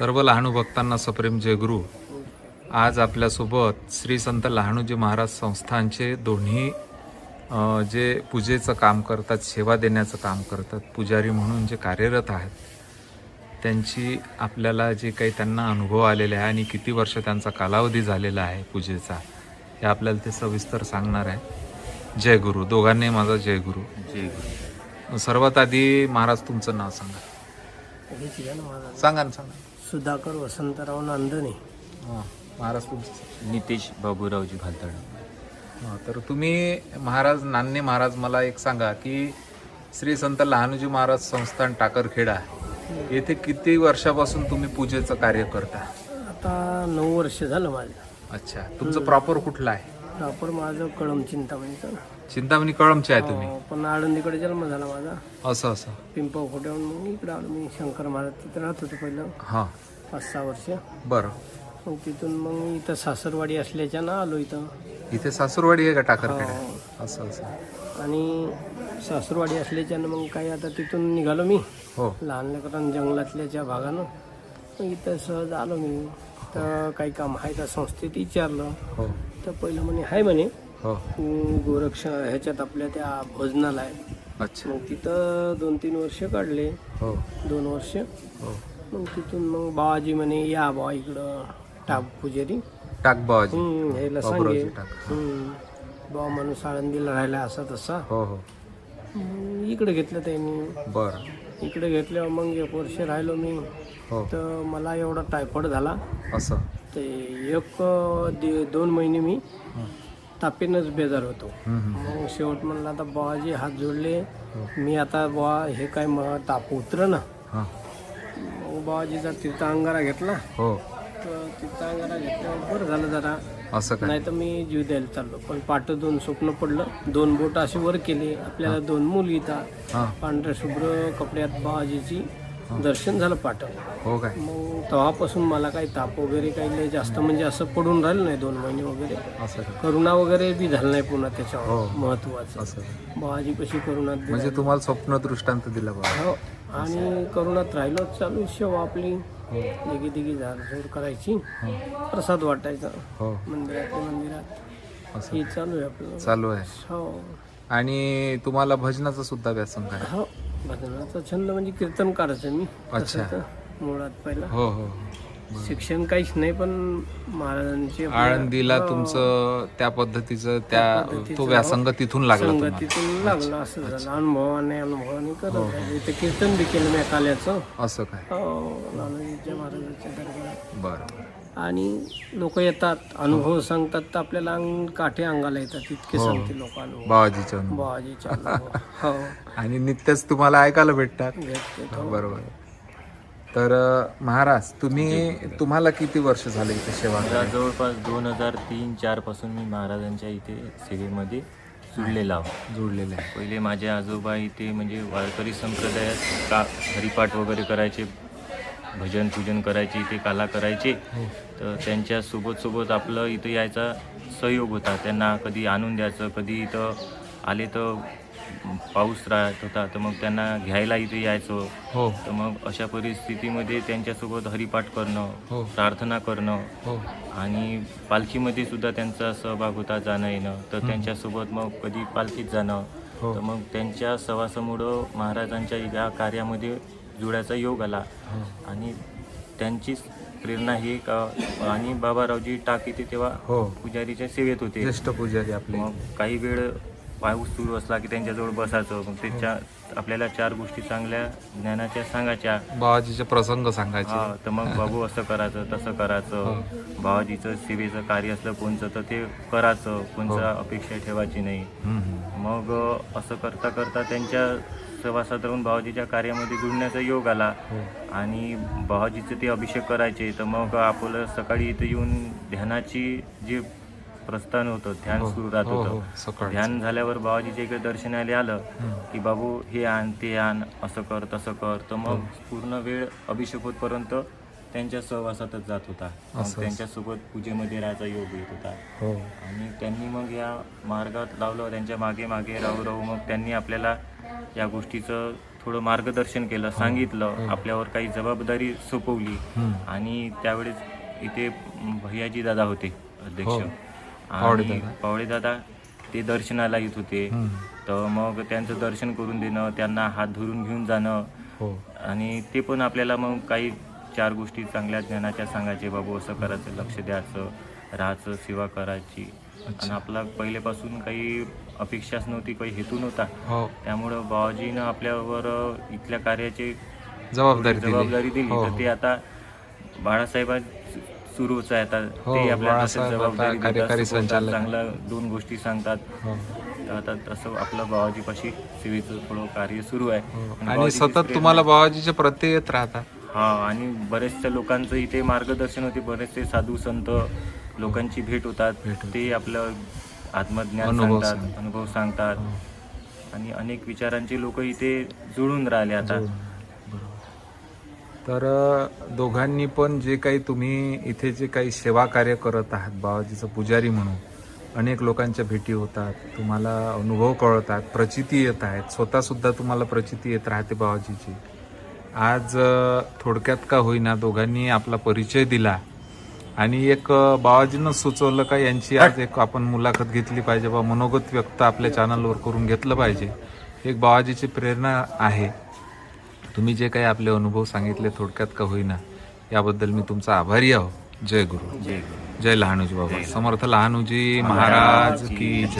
सर्व लहानू भक्तांना सप्रेम जयगुरु आज आपल्यासोबत श्री संत लहानूजी महाराज संस्थानचे दोन्ही जे पूजेचं काम करतात सेवा देण्याचं काम करतात पुजारी म्हणून जे कार्यरत आहेत त्यांची आपल्याला जे काही त्यांना अनुभव आलेले आहे आणि किती वर्ष त्यांचा कालावधी झालेला आहे पूजेचा हे आपल्याला ते सविस्तर सांगणार आहे. जय गुरु. दोघांनी माझा जय गुरु. जय गुरु. सर्वात आधी महाराज तुमचं नाव सांगा. सांगा ना सांगा. सुधाकर वसंतराव नांदणे. हां महाराज नितेश बाबूरावजी भालतड. हां तर तुम्ही महाराज नान्ने महाराज मला एक सांगा की श्री संत लहानूजी महाराज संस्थान टाकरखेडा येथे किती वर्षापासून तुम्ही पूजेचं कार्य करता? आता नऊ वर्ष झालं माझं. अच्छा तुमचं प्रॉपर कुठलं आहे? प्रॉपर माझं कळम चिंतामणीचं. चिंतामणी कळमचे आहे तुम्ही. अं, पण आळंदीकडे जन्म झाला माझा. असं असं. पिंपळ खोट्याहून मग इकडे आलो मी. शंकर महाराज तिथं राहत होतो पहिलं. हां. पाच सहा वर्ष. बरं. मग तिथून मग इथं सासरवाडी असल्याच्या ना आलो इथं. इथे सासूरवाडी आहे का टाकरखेडा? हो. असं असं. आणि सासरवाडी असल्याच्यानं मग काही आता तिथून निघालो मी. हो. लहान लेकरांना जंगलातल्याच्या भागानं. मग इथं सहज आलो मी. तर काही काम आहे का संस्थेत विचारलं. हो. तर पहिलं म्हणे आहे म्हणे. हो. अं, गोरक्ष ह्याच्यात आपल्या त्या भोजनाला आहे. अच्छा. मग तिथं दोन तीन वर्ष काढले. हो. दोन वर्ष. हो. मग तिथून मग बाबाजी म्हणे या बा इकडं टाक पुजारी. टाक हम्म, ह्याला सांगे. बाबुरावजी टाक हम्म. बाबा माणूस आळंदीला राहिला असा तसा. हो हो. मग इकडे घेतलं त्यांनी. बरं. इकडे घेतल्यावर मग एक वर्ष राहिलो मी. हो. तर मला एवढा टायफॉइड झाला. असं. ते एक दि- दोन महिने मी तापेनच बेजार होतो. मग शेवट म्हणलं आता बाबाजी हात जोडले. मी आता बुवा हे काय मग ताप उतर ना. मग बाबाजीचा तीर्थांगारा घेतला. हो. तर तीर्थांगारा घेतल्यावर बरं झालं जरा. असं काय? नाही तर मी जीव द्यायला चाललो. पण पाठ दोन स्वप्न पडलं. दोन बोट असे वर केले. आपल्याला दोन मुली हां. पांढऱ्या शुभ्र कपड्यात बाबाजीची दर्शन झालं पाठ. हो काय? मग तेव्हापासून मला काही ताप वगैरे काही लय जास्त म्हणजे असं पडून राहिलं नाही दोन महिने वगैरे. असं करुणा वगैरे बी झालं नाही पुन्हा हो. त्याच्यावर महत्वाचं. असं कशी करुणात दिली. म्हणजे तुम्हाला स्वप्न दृष्टांत दिला बाबा. हो. आणि करुणात राहिलो चालू शेवा आपली. दिगी दिगी झाडझूड करायची. प्रसाद वाटायचा. हो. मंदिरातल्या मंदिरात. असं. हे चालू आहे आपलं. चालू आहे. हो. आणि तुम्हाला भजनाचं सुद्धा व्यासन काय हो. भजनाचा छंद म्हणजे कीर्तनकारच आहे मी. अच्छा. तसं तर मुळात पहिला. हो हो हो. शिक्षण काहीच नाही पण महाराजांचे आळंदीला हो, तुमचं त्या पद्धतीचं त्या तो व्यासंग तिथून लागला तुम्हाला. संगतीतून लागलं असं झालं. अनुभवाने अनुभवाने करत हो, राहिले. इथे कीर्तन बी केलं मी काल्याचं असं काय? हो नानाजीच्या महाराजांच्या दरबारात. बरं. आणि लोक येतात अनुभव सांगतात तर आपल्याला अंग काठे अंगाला येतात. इतके हो. सांगते लोक अनुभव. बाबाजीच्या अनुभव. बाबाजीचे अनुभव. हो. आणि नित्यच तुम्हाला ऐकायला भेटतात. भेटते तो. बरोबर. तर अं, महाराज तुम्ही तुम्हाला किती वर्ष झाले इथे सेवा मला करायला? जवळपास दोन हजार तीन चारपासून मी महाराजांच्या इथे सेवेमध्ये जुळलेला आहो जोडलेले आहे. पहिले माझे आजोबा इथे म्हणजे वारकरी संप्रदायात का हरिपाठ वगैरे करायचे. भजन पूजन करायचे इथे काला करायचे. तर त्यांच्यासोबत सोबत आपलं इथं यायचा सहयोग होता. त्यांना कधी आणून द्यायचं कधी इथं आले तर पाऊस राहत होता तर मग त्यांना घ्यायला इथे यायचं. हो. तर मग अशा परिस्थितीमध्ये त्यांच्यासोबत हरिपाठ करणं हो. प्रार्थना करणं हो. आणि पालखीमध्ये सुद्धा त्यांचा सहभाग होता जाणं येणं तर त्यांच्यासोबत मग कधी पालखीत जाणं. हो. तर मग त्यांच्या सहवासामुळं महाराजांच्या या कार्यामध्ये जुळायचा योग आला. हो. आणि त्यांचीच प्रेरणा ही का आणि बाबारावजी टाक तेव्हा हो. पुजारीच्या सेवेत होते. ज्येष्ठ पुजारी आपले. मग काही वेळ पाऊस सुरू असला की त्यांच्याजवळ बसायचं. मग त्याच्या आपल्याला चार गोष्टी चांगल्या ज्ञानाच्या सांगायच्या. बाबाजीचे प्रसंग सांगायचे. हा तर मग बाबू असं करायचं तसं करायचं. बाबाजीचं सेवेचं कार्य असलं कोणचं तर ते करायचं. कोणचं अपेक्षा ठेवायची नाही. हम्म, हम्म. मग अ, असं करता करता त्यांच्या सहवासात राहून बाबाजीच्या कार्यामध्ये जुळण्याचा योग आला. हो. आणि बाबाजीचे ते अभिषेक करायचे तर मग आपलं सकाळी इथं येऊन ध्यानाची जे प्रस्थान होतं ध्यान सुरू राहत हो हो. होतं. ध्यान झाल्यावर बाबाजीच्या इकडे दर्शनाला आलं की बाबू हे आण ते आण असं कर तसं कर. तर मग पूर्ण वेळ अभिषेक होतपर्यंत त्यांच्या सहवासातच जात होता. त्यांच्यासोबत पूजेमध्ये राहायचा योग येत होता. हो. आणि त्यांनी मग या मार्गात लावलं त्यांच्या मागे मागे राहू राहू मग त्यांनी आपल्याला या गोष्टीचं थोडं मार्गदर्शन केलं सांगितलं आपल्यावर काही जबाबदारी सोपवली. आणि त्यावेळेस इथे भैयाजी दादा होते अध्यक्ष हो. पावडे आणि दादा. पावडे दादा ते दर्शनाला येत होते. तर मग त्यांचं दर्शन करून देणं त्यांना हात धरून घेऊन जाणं हो आणि ते पण आपल्याला मग काही चार गोष्टी चांगल्या ज्ञानाच्या सांगायचे बाबू असं करायचं लक्ष द्यायचं राहायचं सेवा करायची आणि आपला पहिल्यापासून काही अपेक्षाच नव्हती काही हेतू नव्हता. हो. त्यामुळं बाबाजीनं आपल्यावर इथल्या कार्याची जबाबदारी दिली. जबाबदारी दिली. हो, तर ते आता बाळासाहेब सुरूच आहे आता हो, ते आपल्याला जबाबदारी. चांगल्या दोन गोष्टी सांगतात. हो. आता तसं आपलं बाबाजीपाशी सेवेचं थोडं कार्य सुरू आहे. हो. आणि सतत तुम्हाला बाबाजीचे प्रत्यय येत राहतात. हा आणि बरेचशा लोकांचं इथे मार्गदर्शन होते. बरेचसे साधू संत लोकांची भेट होतात भेट होते. ते आपलं आत्मज्ञान अनुभव सांगतात सांगतात. अनुभव सांगतात हो. आणि अनेक विचारांचे लोक इथे जुळून राहिले आता तर अ, दोघांनी पण जे काही तुम्ही इथे जे काही सेवा कार्य करत आहात बाबाजीचं पुजारी म्हणून अनेक लोकांच्या भेटी होतात तुम्हाला अनुभव कळतात प्रचिती येत आहेत स्वतः सुद्धा तुम्हाला प्रचिती येत राहते बाबाजीची आज अ, थोडक्यात का होईना दोघांनी आपला परिचय दिला आणि एक बाबाजीनं सुचवलं का यांची आज एक आपण मुलाखत घेतली पाहिजे बा मनोगत व्यक्त आपल्या चॅनलवर करून घेतलं पाहिजे. एक बाबाजीची प्रेरणा आहे. तुम्ही जे काही आपले अनुभव सांगितले थोडक्यात का होईना याबद्दल मी तुमचा आभारी आहो. जय गुरु. जय गुरु. जय लहानूजी बाबा. समर्थ लहानूजी महाराज की जय.